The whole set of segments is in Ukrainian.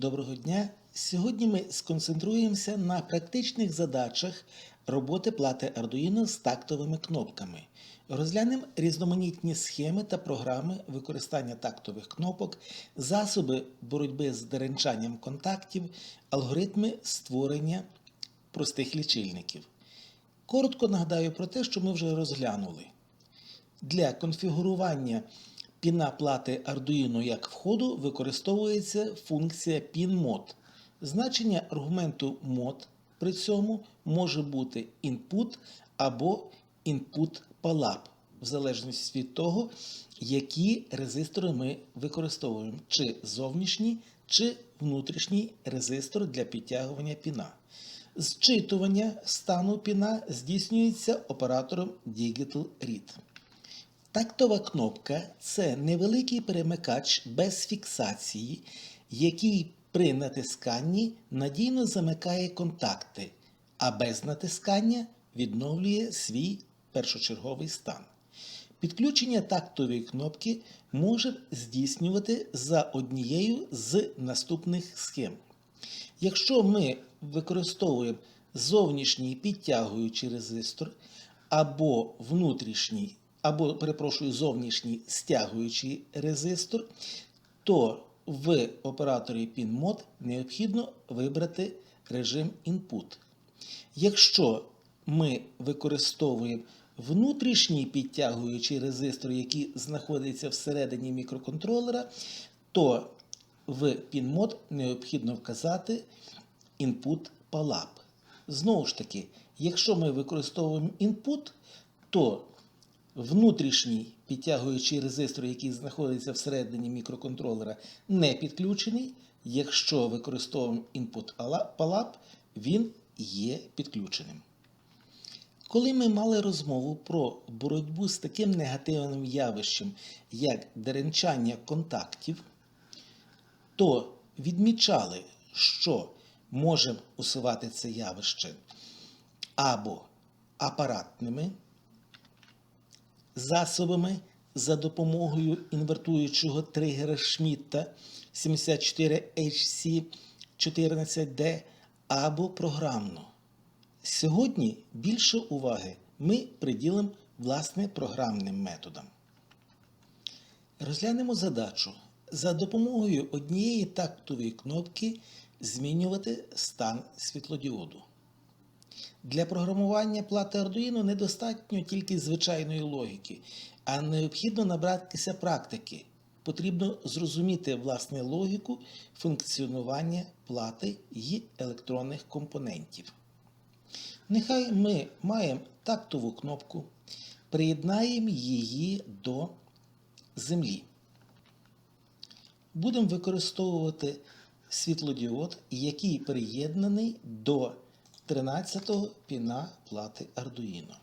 Доброго дня! Сьогодні ми сконцентруємося на практичних задачах роботи плати Arduino з тактовими кнопками. Розглянемо різноманітні схеми та програми використання тактових кнопок, засоби боротьби з деренчанням контактів, алгоритми створення простих лічильників. Коротко нагадаю про те, що ми вже розглянули. Для конфігурування піна плати Arduino як входу використовується функція PinMod. Значення аргументу mod при цьому може бути input або input PALAP, в залежності від того, які резистори ми використовуємо, чи зовнішній, чи внутрішній резистор для підтягування піна. Зчитування стану піна здійснюється оператором Digital Read. Тактова кнопка це невеликий перемикач без фіксації, який при натисканні надійно замикає контакти, а без натискання відновлює свій першочерговий стан. Підключення тактової кнопки може здійснювати за однією з наступних схем. Якщо ми використовуємо зовнішній підтягуючий резистор або внутрішній, або, перепрошую, зовнішній стягуючий резистор, то в операторі PinMod необхідно вибрати режим Input. Якщо ми використовуємо внутрішній підтягуючий резистор, який знаходиться всередині мікроконтролера, то в PinMod необхідно вказати input PALAP. Знову ж таки, якщо ми використовуємо input, то внутрішній підтягуючий резистор, який знаходиться всередині мікроконтролера, не підключений. Якщо використовуємо input PALAP, він є підключеним. Коли ми мали розмову про боротьбу з таким негативним явищем, як деренчання контактів, то відмічали, що можемо усувати це явище або апаратними засобами за допомогою інвертуючого тригера Шмітта 74HC14D або програмно. Сьогодні більше уваги ми приділимо власне програмним методам. Розглянемо задачу за допомогою однієї тактової кнопки змінювати стан світлодіоду. Для програмування плати Arduino недостатньо тільки звичайної логіки, а необхідно набратися практики. Потрібно зрозуміти власне логіку функціонування плати і електронних компонентів. Нехай ми маємо тактову кнопку, приєднаємо її до землі. Будемо використовувати світлодіод, який приєднаний до 13-го піна плати Arduino.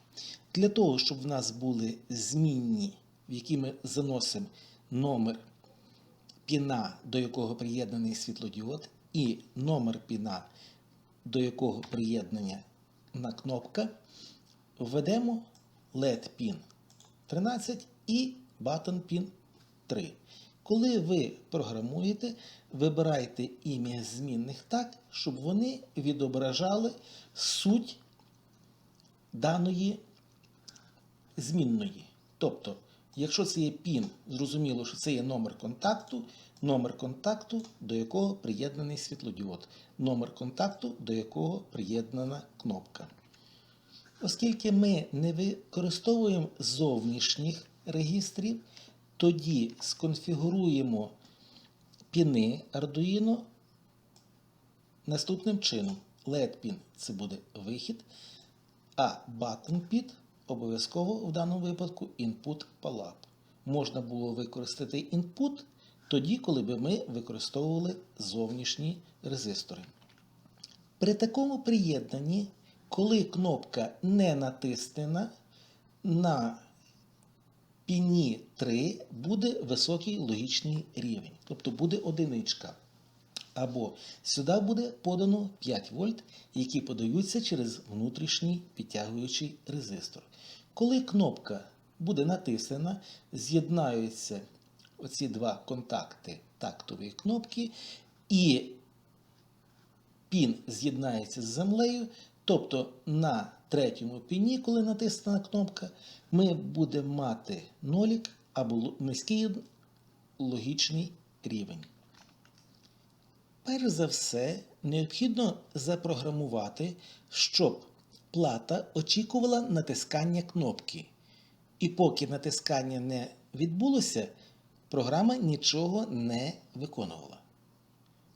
Для того, щоб в нас були змінні, в які ми заносимо номер піна, до якого приєднаний світлодіод, і номер піна, до якого приєднання на кнопка, введемо LED pin 13 і button pin 3. Коли ви програмуєте, вибирайте ім'я змінних так, щоб вони відображали суть даної змінної. Тобто, якщо це є пін, зрозуміло, що це є номер контакту, номер контакту, до якого приєднаний світлодіод, номер контакту, до якого приєднана кнопка. Оскільки ми не використовуємо зовнішніх регістрів, тоді сконфігуруємо піни Arduino наступним чином. LED pin це буде вихід, а button pin обов'язково в даному випадку input PALAP. Можна було використати input тоді, коли би ми використовували зовнішні резистори. При такому приєднанні, коли кнопка не натиснена, на піні 3 буде високий логічний рівень, тобто буде одиничка. Або сюди буде подано 5 вольт, які подаються через внутрішній підтягуючий резистор. Коли кнопка буде натиснена, з'єднаються оці два контакти тактової кнопки, і пін з'єднається з землею, тобто на третьому піні, коли натиснена кнопка, ми будемо мати нолік або низький логічний рівень. Перш за все, необхідно запрограмувати, щоб плата очікувала натискання кнопки. І поки натискання не відбулося, програма нічого не виконувала.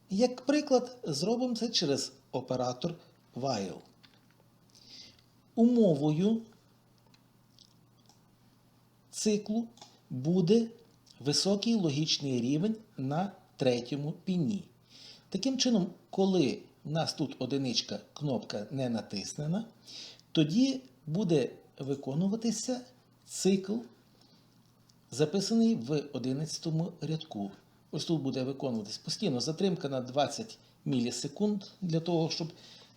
Як приклад, зробимо це через оператор while. Умовою циклу буде високий логічний рівень на третьому піні. Таким чином, коли у нас тут одиничка кнопка не натиснена, тоді буде виконуватися цикл, записаний в 11 рядку. Ось тут буде виконуватись постійно затримка на 20 мілісекунд для того, щоб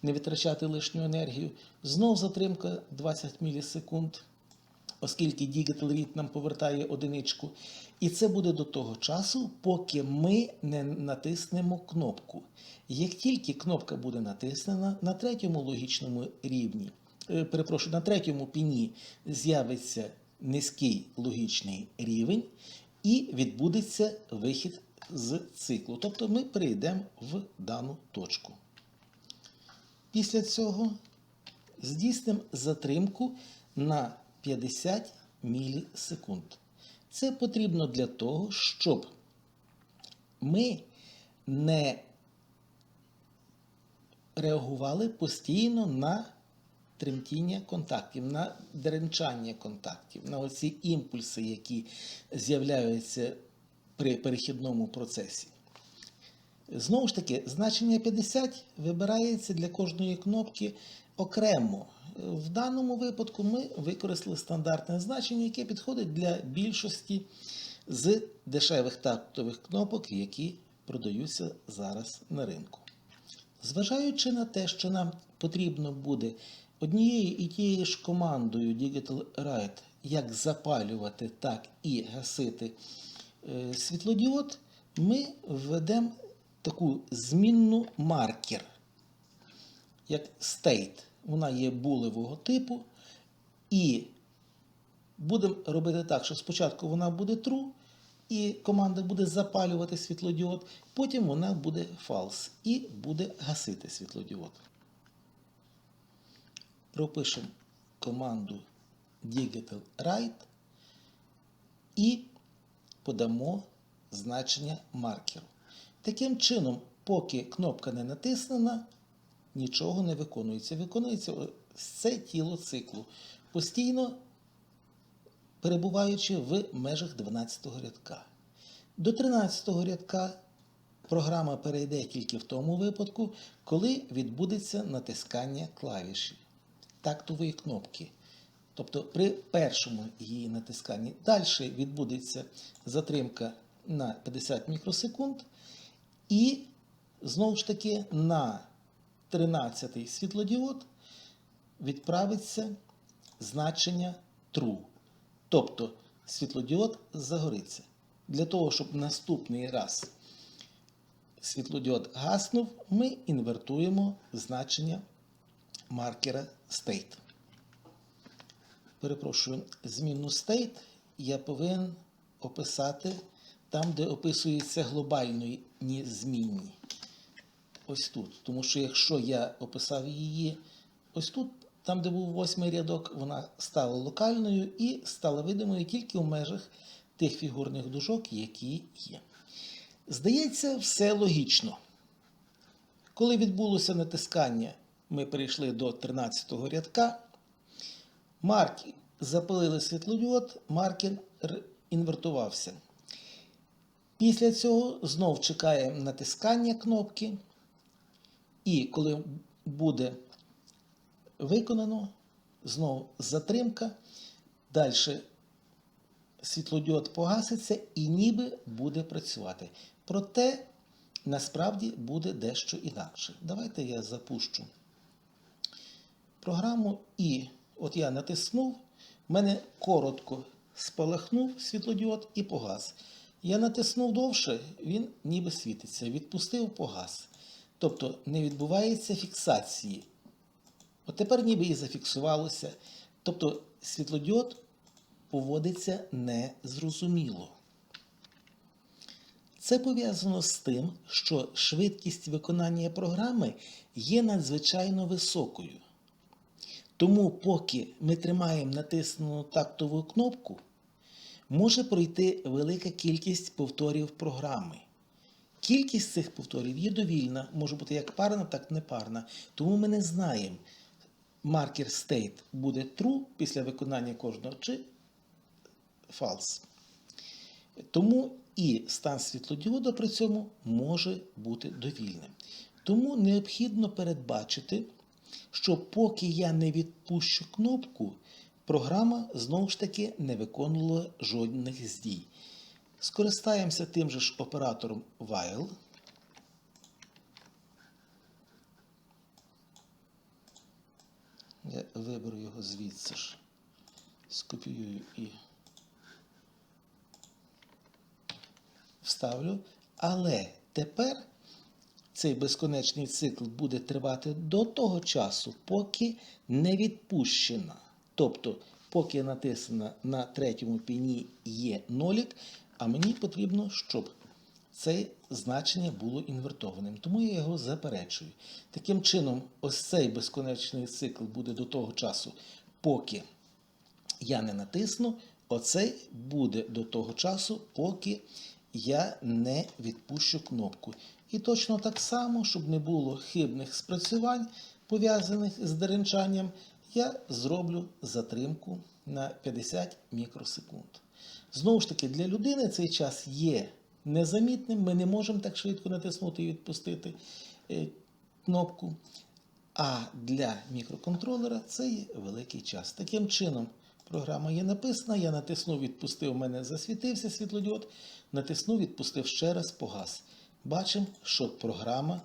не витрачати лишню енергію. Знов затримка 20 мілісекунд оскільки Digital Read нам повертає одиничку. І це буде до того часу, поки ми не натиснемо кнопку. Як тільки кнопка буде натиснена, на третьому логічному рівні, е, перепрошую, на третьому піні з'явиться низький логічний рівень і відбудеться вихід з циклу. Тобто ми перейдемо в дану точку. Після цього здійснимо затримку на 50 мілісекунд. Це потрібно для того, щоб ми не реагували постійно на тремтіння контактів, на деренчання контактів, на оці імпульси, які з'являються при перехідному процесі. Знову ж таки, значення 50 вибирається для кожної кнопки окремо. В даному випадку ми використали стандартне значення, яке підходить для більшості з дешевих тактових кнопок, які продаються зараз на ринку. Зважаючи на те, що нам потрібно буде однією і тією ж командою Digital Write як запалювати, так і гасити е, світлодіод, ми введемо таку змінну маркер, як state. Вона є булевого типу. І будемо робити так, що спочатку вона буде true, і команда буде запалювати світлодіод, потім вона буде false і буде гасити світлодіод. Пропишемо команду Digital Write і подамо значення маркеру. Таким чином, поки кнопка не натиснена, нічого не виконується. Виконується це тіло циклу, постійно перебуваючи в межах 12 го рядка. До 13 го рядка програма перейде тільки в тому випадку, коли відбудеться натискання клавіші тактової кнопки. Тобто при першому її натисканні. Далі відбудеться затримка на 50 мікросекунд. І знову ж таки на 13-й світлодіод відправиться значення true. Тобто світлодіод загориться. Для того, щоб наступний раз світлодіод гаснув, ми інвертуємо значення маркера state. Перепрошую, зміну state я повинен описати там, де описується глобальні змінні. Ось тут. Тому що якщо я описав її ось тут, там, де був восьмий рядок, вона стала локальною і стала видимою тільки в межах тих фігурних дужок, які є. Здається, все логічно. Коли відбулося натискання, ми перейшли до 13 го рядка. Марки запалили світлодіод, маркер інвертувався. Після цього знов чекаємо натискання кнопки. І коли буде виконано, знову затримка, далі світлодіод погаситься і ніби буде працювати. Проте насправді буде дещо інакше. Давайте я запущу програму і от я натиснув, в мене коротко спалахнув світлодіод і погас. Я натиснув довше, він ніби світиться. Відпустив погас. Тобто не відбувається фіксації. От тепер ніби і зафіксувалося. Тобто світлодіод поводиться незрозуміло. Це пов'язано з тим, що швидкість виконання програми є надзвичайно високою. Тому, поки ми тримаємо натиснену тактову кнопку, може пройти велика кількість повторів програми. Кількість цих повторів є довільна, може бути як парна, так і непарна. Тому ми не знаємо, маркер state буде true після виконання кожного чи false. Тому і стан світлодіода при цьому може бути довільним. Тому необхідно передбачити, що поки я не відпущу кнопку, програма знову ж таки не виконувала жодних здій. Скористаємося тим же ж оператором while. Я виберу його звідси ж, скопіюю і вставлю. Але тепер цей безконечний цикл буде тривати до того часу, поки не відпущена. Тобто, поки натисана на третьому піні є нолік, а мені потрібно, щоб це значення було інвертованим. Тому я його заперечую. Таким чином, ось цей безконечний цикл буде до того часу, поки я не натисну, оцей буде до того часу, поки я не відпущу кнопку. І точно так само, щоб не було хибних спрацювань, пов'язаних з деренчанням, я зроблю затримку на 50 мікросекунд. Знову ж таки, для людини цей час є незамітним. Ми не можемо так швидко натиснути і відпустити е, кнопку. А для мікроконтролера це є великий час. Таким чином, програма є написана, я натиснув, відпустив, у мене засвітився світлодіод, натиснув, відпустив ще раз, погас. Бачимо, що програма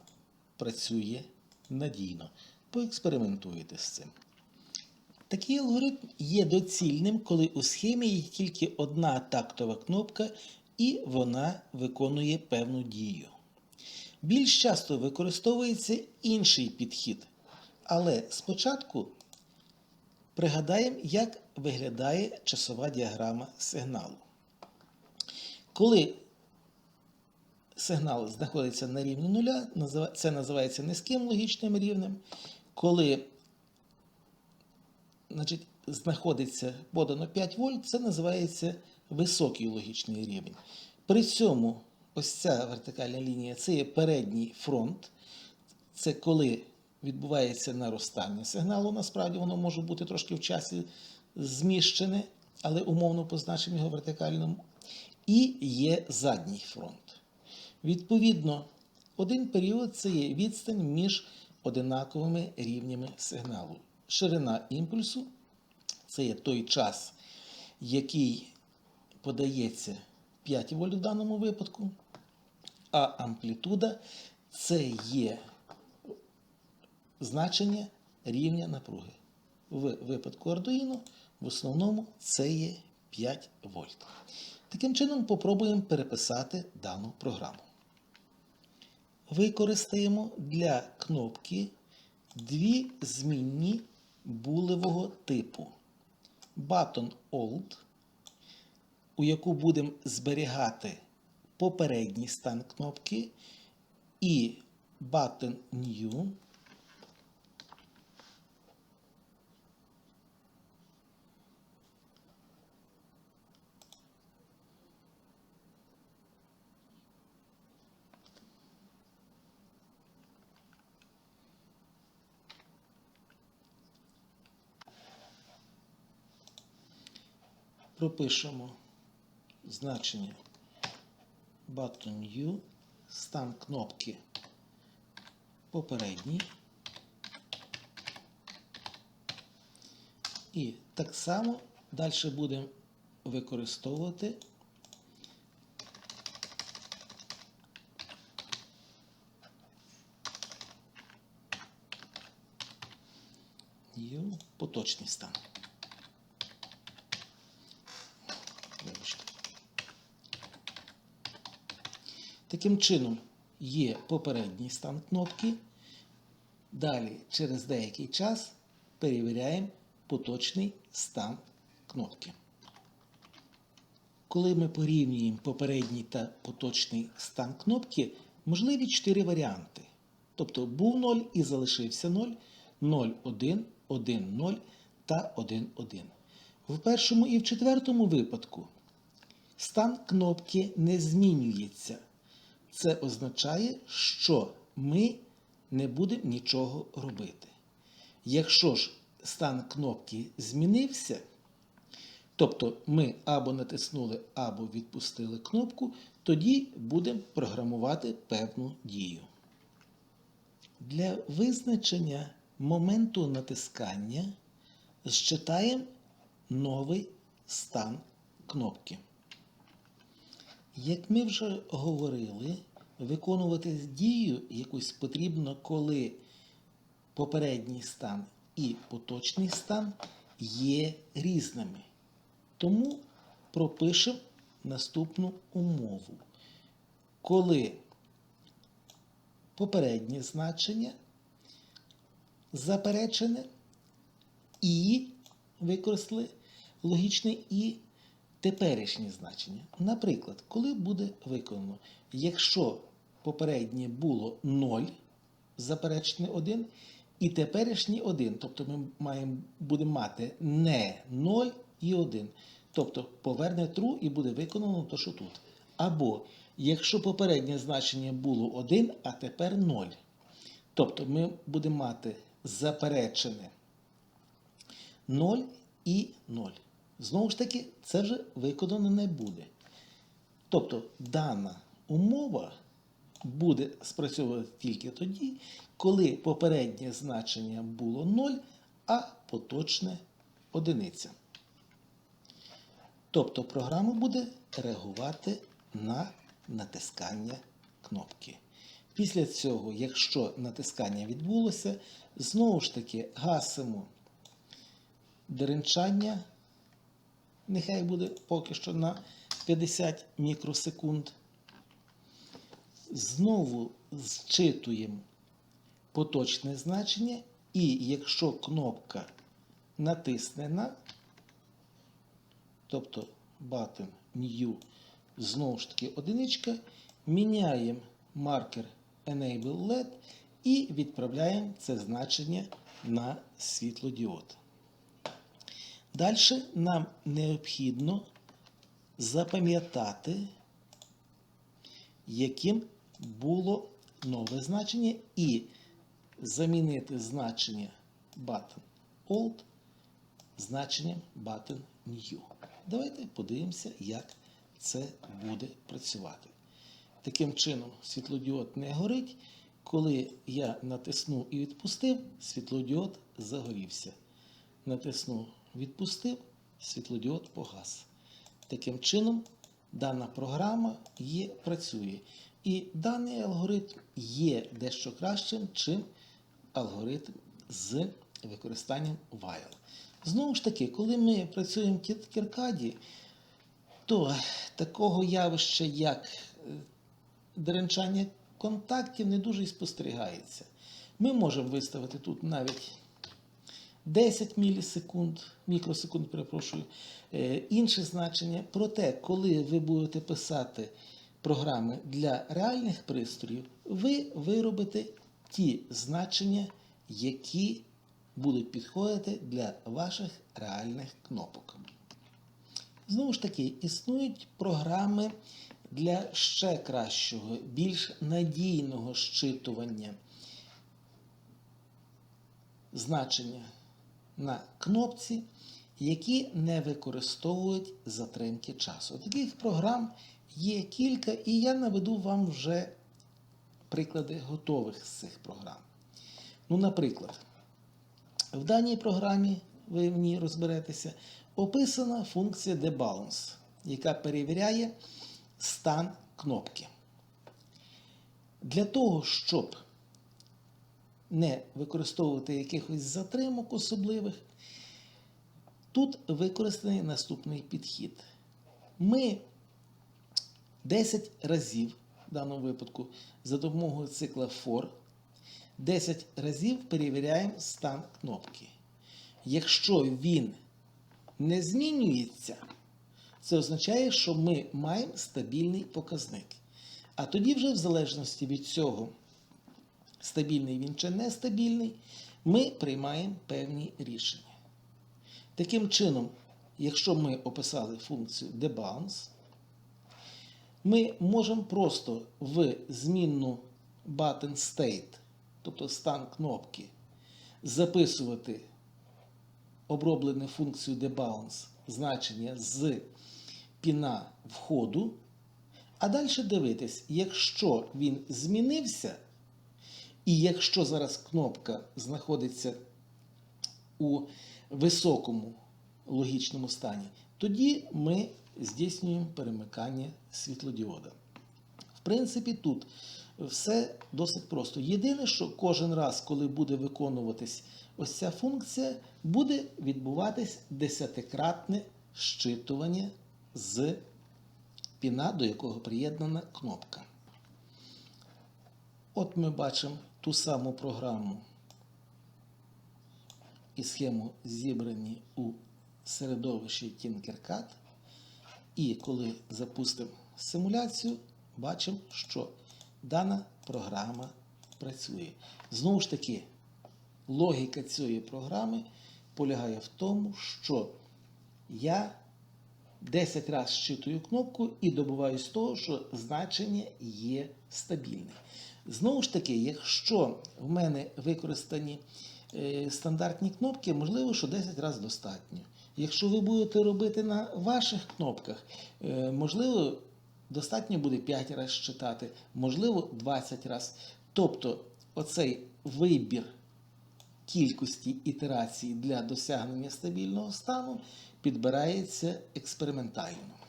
працює надійно. Поекспериментуйте з цим. Такий алгоритм є доцільним, коли у схемі є тільки одна тактова кнопка і вона виконує певну дію. Більш часто використовується інший підхід. Але спочатку пригадаємо, як виглядає часова діаграма сигналу. Коли сигнал знаходиться на рівні нуля, це називається низьким логічним рівнем. Коли значить, знаходиться подано 5 вольт, це називається високий логічний рівень. При цьому ось ця вертикальна лінія це є передній фронт. Це коли відбувається наростання сигналу. Насправді воно може бути трошки в часі зміщене, але умовно позначимо його вертикальному. І є задній фронт. Відповідно, один період це є відстань між одинаковими рівнями сигналу. Ширина імпульсу це є той час, який подається 5 вольт в даному випадку, а амплітуда це є значення рівня напруги. В випадку Arduino в основному це є 5 вольт. Таким чином, попробуємо переписати дану програму. Використаємо для кнопки дві змінні булевого типу. Button Old, у яку будемо зберігати попередній стан кнопки, і Button New, пропишемо значення button U, стан кнопки попередній. І так само далі будемо використовувати поточний стан. Таким чином, є попередній стан кнопки. Далі, через деякий час, перевіряємо поточний стан кнопки. Коли ми порівнюємо попередній та поточний стан кнопки, можливі 4 варіанти. Тобто був 0 і залишився 0, 0, 1, 1, 0 та 1, 1. В першому і в четвертому випадку стан кнопки не змінюється. Це означає, що ми не будемо нічого робити. Якщо ж стан кнопки змінився, тобто ми або натиснули, або відпустили кнопку, тоді будемо програмувати певну дію. Для визначення моменту натискання зчитаємо новий стан кнопки. Як ми вже говорили, виконувати дію якусь потрібно, коли попередній стан і поточний стан є різними. Тому пропишемо наступну умову. Коли попереднє значення заперечене і використали логічне і теперішнє значення. Наприклад, коли буде виконано, якщо попереднє було 0, заперечене 1, і теперішнє 1, тобто ми маємо, будемо мати не 0 і 1. Тобто поверне true і буде виконано те, що тут. Або якщо попереднє значення було 1, а тепер 0. Тобто ми будемо мати заперечене 0 і 0. Знову ж таки, це вже виконано не буде. Тобто дана умова буде спрацьовувати тільки тоді, коли попереднє значення було 0, а поточне одиниця. Тобто програма буде реагувати на натискання кнопки. Після цього, якщо натискання відбулося, знову ж таки гасимо деренчання, нехай буде поки що на 50 мікросекунд. Знову зчитуємо поточне значення, і якщо кнопка натиснена, тобто button New, знову ж таки одиничка, міняємо маркер Enable LED і відправляємо це значення на світлодіод. Далі нам необхідно запам'ятати, яким було нове значення, і замінити значення button Old значенням button New. Давайте подивимося, як це буде працювати. Таким чином, світлодіод не горить. Коли я натиснув і відпустив, світлодіод загорівся. Натиснув, відпустив, світлодіод погас. Таким чином, дана програма є, працює. І даний алгоритм є дещо кращим, чим алгоритм з використанням while. Знову ж таки, коли ми працюємо в Кіркаді, то такого явища, як е, деренчання контактів, не дуже і спостерігається. Ми можемо виставити тут навіть 10 мілісекунд, мікросекунд, перепрошую, е, інше значення. Проте, коли ви будете писати програми для реальних пристроїв, ви виробите ті значення, які будуть підходити для ваших реальних кнопок. Знову ж таки, існують програми для ще кращого, більш надійного щитування значення на кнопці, які не використовують затримки часу. Таких програм є кілька, і я наведу вам вже приклади готових з цих програм. Ну, наприклад, в даній програмі, ви в ній розберетеся, описана функція debounce, яка перевіряє стан кнопки. Для того, щоб не використовувати якихось затримок особливих, тут використаний наступний підхід. Ми 10 разів в даному випадку за допомогою цикла for 10 разів перевіряємо стан кнопки. Якщо він не змінюється, це означає, що ми маємо стабільний показник. А тоді вже в залежності від цього, стабільний він чи нестабільний, ми приймаємо певні рішення. Таким чином, якщо ми описали функцію debounce, ми можемо просто в змінну button state, тобто стан кнопки, записувати оброблену функцію debounce значення з піна входу, а далі дивитись, якщо він змінився, і якщо зараз кнопка знаходиться у високому логічному стані, тоді ми здійснюємо перемикання світлодіода. В принципі, тут все досить просто. Єдине, що кожен раз, коли буде виконуватись ось ця функція, буде відбуватись десятикратне щитування з піна, до якого приєднана кнопка. От ми бачимо ту саму програму і схему зібрані у середовищі Tinkercad. І коли запустимо симуляцію, бачимо, що дана програма працює. Знову ж таки, логіка цієї програми полягає в тому, що я 10 разів щитую кнопку і добуваюсь того, що значення є стабільне. Знову ж таки, якщо в мене використані е, стандартні кнопки, можливо, що 10 разів достатньо. Якщо ви будете робити на ваших кнопках, е, можливо, достатньо буде 5 разів читати, можливо, 20 разів. Тобто, оцей вибір кількості ітерацій для досягнення стабільного стану підбирається експериментально.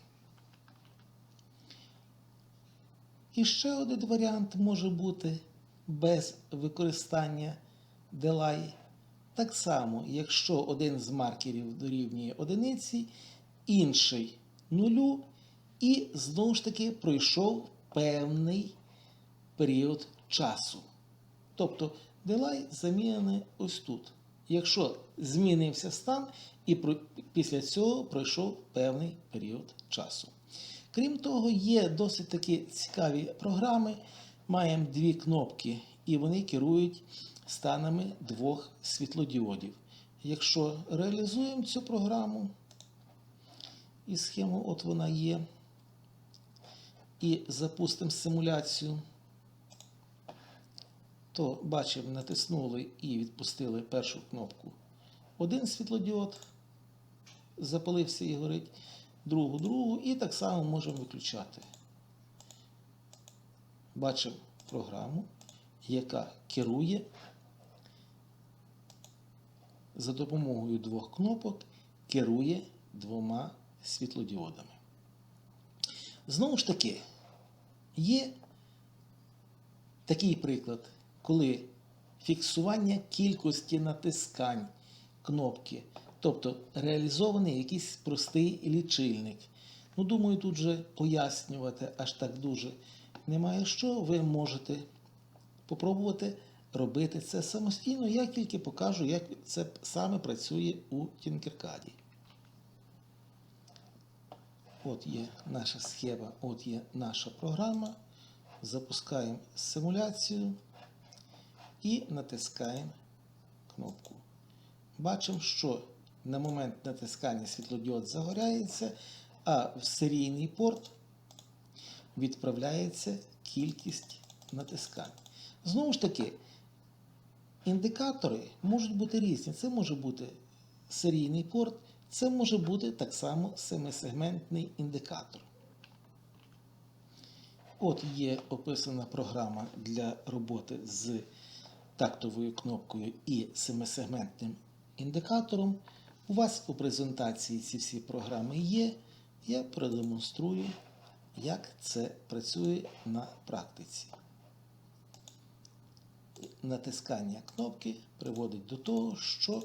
І ще один варіант може бути без використання delay. Так само, якщо один з маркерів дорівнює одиниці, інший нулю, і знову ж таки пройшов певний період часу. Тобто delay замінений ось тут. Якщо змінився стан, і після цього пройшов певний період часу. Крім того, є досить такі цікаві програми. Маємо дві кнопки, і вони керують станами двох світлодіодів. Якщо реалізуємо цю програму, і схему от вона є, і запустимо симуляцію, то бачимо, натиснули і відпустили першу кнопку. Один світлодіод запалився і горить, другу, другу, і так само можемо виключати. Бачимо програму, яка керує за допомогою двох кнопок, керує двома світлодіодами. Знову ж таки, є такий приклад, коли фіксування кількості натискань кнопки, тобто реалізований якийсь простий лічильник. Ну, думаю, тут вже пояснювати аж так дуже немає що. Ви можете попробувати робити це самостійно. Я тільки покажу, як це саме працює у Tinkercad. От є наша схема, от є наша програма. Запускаємо симуляцію і натискаємо кнопку. Бачимо, що на момент натискання світлодіод загоряється, а в серійний порт відправляється кількість натискань. Знову ж таки, індикатори можуть бути різні. Це може бути серійний порт, це може бути так само семисегментний індикатор. От є описана програма для роботи з тактовою кнопкою і семисегментним індикатором. У вас у презентації ці всі програми є. Я продемонструю, як це працює на практиці. Натискання кнопки приводить до того, що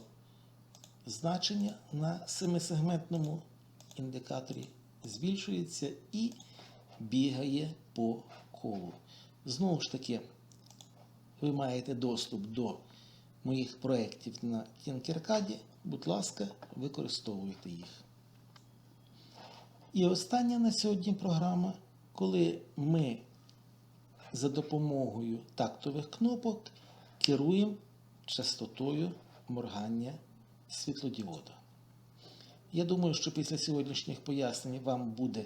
значення на семисегментному індикаторі збільшується і бігає по колу. Знову ж таки, ви маєте доступ до моїх проєктів на Tinkercad. Будь ласка, використовуйте їх. І остання на сьогодні програма, коли ми за допомогою тактових кнопок керуємо частотою моргання світлодіода. Я думаю, що після сьогоднішніх пояснень вам буде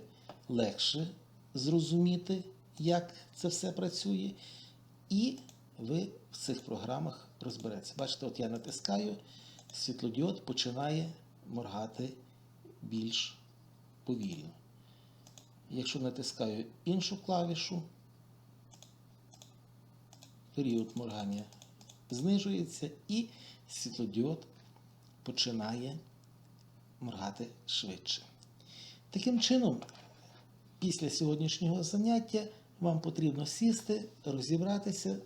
легше зрозуміти, як це все працює, і ви в цих програмах розберетеся. Бачите, от я натискаю, світлодіод починає моргати більш повільно. Якщо натискаю іншу клавішу, період моргання знижується і світлодіод починає моргати швидше. Таким чином, після сьогоднішнього заняття вам потрібно сісти, розібратися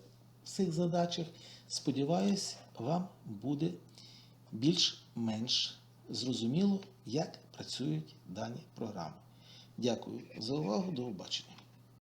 в цих задачах. Сподіваюсь, вам буде більш-менш зрозуміло, як працюють дані програми. Дякую за увагу, до побачення.